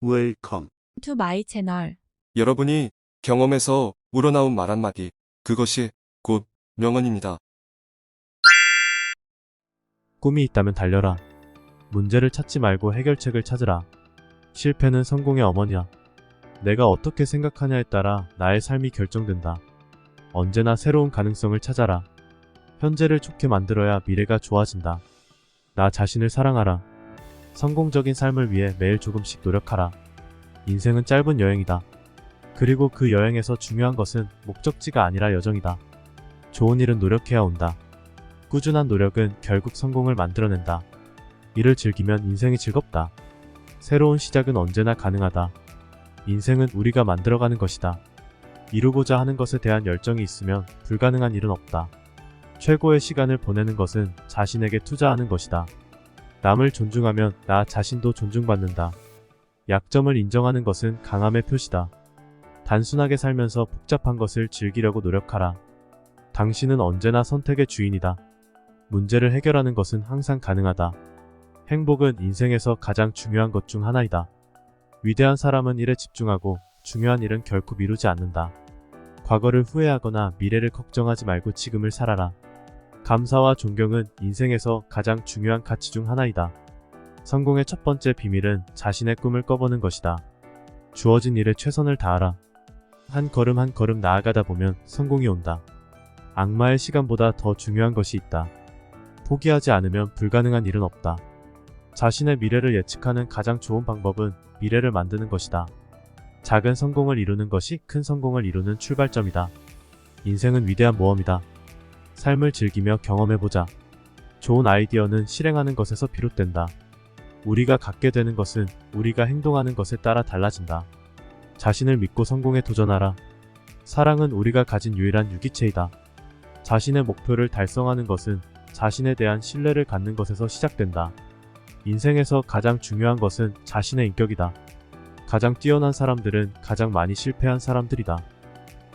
웰컴. to my channel. 여러분이 경험에서 우러나온 말 한마디, 그것이 곧 명언입니다. 꿈이 있다면 달려라. 문제를 찾지 말고 해결책을 찾으라. 실패는 성공의 어머니야. 내가 어떻게 생각하냐에 따라 나의 삶이 결정된다. 언제나 새로운 가능성을 찾아라. 현재를 좋게 만들어야 미래가 좋아진다. 나 자신을 사랑하라. 성공적인 삶을 위해 매일 조금씩 노력하라. 인생은 짧은 여행이다. 그리고 그 여행에서 중요한 것은 목적지가 아니라 여정이다. 좋은 일은 노력해야 온다. 꾸준한 노력은 결국 성공을 만들어낸다. 이를 즐기면 인생이 즐겁다. 새로운 시작은 언제나 가능하다. 인생은 우리가 만들어가는 것이다. 이루고자 하는 것에 대한 열정이 있으면 불가능한 일은 없다. 최고의 시간을 보내는 것은 자신에게 투자하는 것이다. 남을 존중하면 나 자신도 존중받는다. 약점을 인정하는 것은 강함의 표시다. 단순하게 살면서 복잡한 것을 즐기려고 노력하라. 당신은 언제나 선택의 주인이다. 문제를 해결하는 것은 항상 가능하다. 행복은 인생에서 가장 중요한 것 중 하나이다. 위대한 사람은 일에 집중하고 중요한 일은 결코 미루지 않는다. 과거를 후회하거나 미래를 걱정하지 말고 지금을 살아라. 감사와 존경은 인생에서 가장 중요한 가치 중 하나이다. 성공의 첫 번째 비밀은 자신의 꿈을 꺼보는 것이다. 주어진 일에 최선을 다하라. 한 걸음 한 걸음 나아가다 보면 성공이 온다. 악마의 시간보다 더 중요한 것이 있다. 포기하지 않으면 불가능한 일은 없다. 자신의 미래를 예측하는 가장 좋은 방법은 미래를 만드는 것이다. 작은 성공을 이루는 것이 큰 성공을 이루는 출발점이다. 인생은 위대한 모험이다. 삶을 즐기며 경험해보자. 좋은 아이디어는 실행하는 것에서 비롯된다. 우리가 갖게 되는 것은 우리가 행동하는 것에 따라 달라진다. 자신을 믿고 성공에 도전하라. 사랑은 우리가 가진 유일한 유기체이다. 자신의 목표를 달성하는 것은 자신에 대한 신뢰를 갖는 것에서 시작된다. 인생에서 가장 중요한 것은 자신의 인격이다. 가장 뛰어난 사람들은 가장 많이 실패한 사람들이다.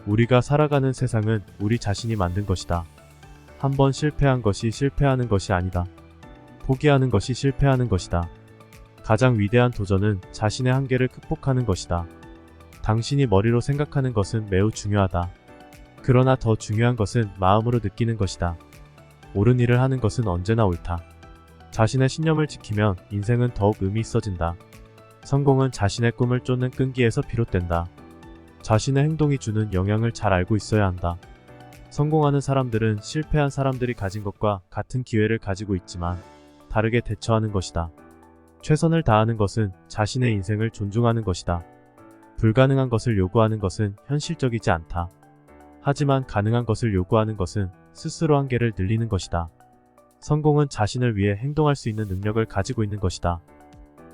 우리가 살아가는 세상은 우리 자신이 만든 것이다. 한 번 실패한 것이 실패하는 것이 아니다. 포기하는 것이 실패하는 것이다. 가장 위대한 도전은 자신의 한계를 극복하는 것이다. 당신이 머리로 생각하는 것은 매우 중요하다. 그러나 더 중요한 것은 마음으로 느끼는 것이다. 옳은 일을 하는 것은 언제나 옳다. 자신의 신념을 지키면 인생은 더욱 의미 있어진다. 성공은 자신의 꿈을 쫓는 끈기에서 비롯된다. 자신의 행동이 주는 영향을 잘 알고 있어야 한다. 성공하는 사람들은 실패한 사람들이 가진 것과 같은 기회를 가지고 있지만 다르게 대처하는 것이다. 최선을 다하는 것은 자신의 인생을 존중하는 것이다. 불가능한 것을 요구하는 것은 현실적이지 않다. 하지만 가능한 것을 요구하는 것은 스스로 한계를 늘리는 것이다. 성공은 자신을 위해 행동할 수 있는 능력을 가지고 있는 것이다.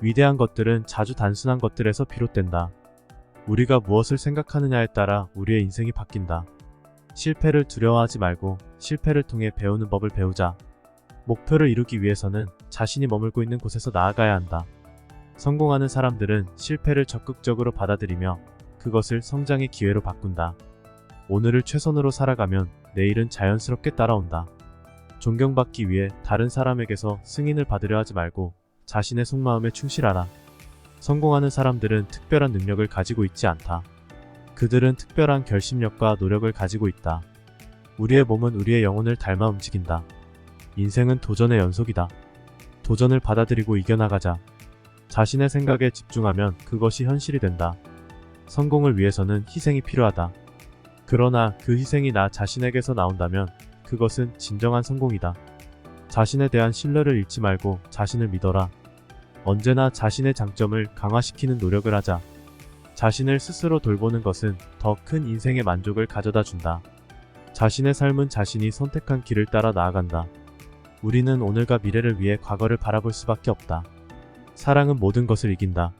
위대한 것들은 자주 단순한 것들에서 비롯된다. 우리가 무엇을 생각하느냐에 따라 우리의 인생이 바뀐다. 실패를 두려워하지 말고 실패를 통해 배우는 법을 배우자. 목표를 이루기 위해서는 자신이 머물고 있는 곳에서 나아가야 한다. 성공하는 사람들은 실패를 적극적으로 받아들이며 그것을 성장의 기회로 바꾼다. 오늘을 최선으로 살아가면 내일은 자연스럽게 따라온다. 존경받기 위해 다른 사람에게서 승인을 받으려 하지 말고 자신의 속마음에 충실하라. 성공하는 사람들은 특별한 능력을 가지고 있지 않다. 그들은 특별한 결심력과 노력을 가지고 있다. 우리의 몸은 우리의 영혼을 닮아 움직인다. 인생은 도전의 연속이다. 도전을 받아들이고 이겨나가자. 자신의 생각에 집중하면 그것이 현실이 된다. 성공을 위해서는 희생이 필요하다. 그러나 그 희생이 나 자신에게서 나온다면 그것은 진정한 성공이다. 자신에 대한 신뢰를 잃지 말고 자신을 믿어라. 언제나 자신의 장점을 강화시키는 노력을 하자. 자신을 스스로 돌보는 것은 더 큰 인생의 만족을 가져다 준다. 자신의 삶은 자신이 선택한 길을 따라 나아간다. 우리는 오늘과 미래를 위해 과거를 바라볼 수밖에 없다. 사랑은 모든 것을 이긴다.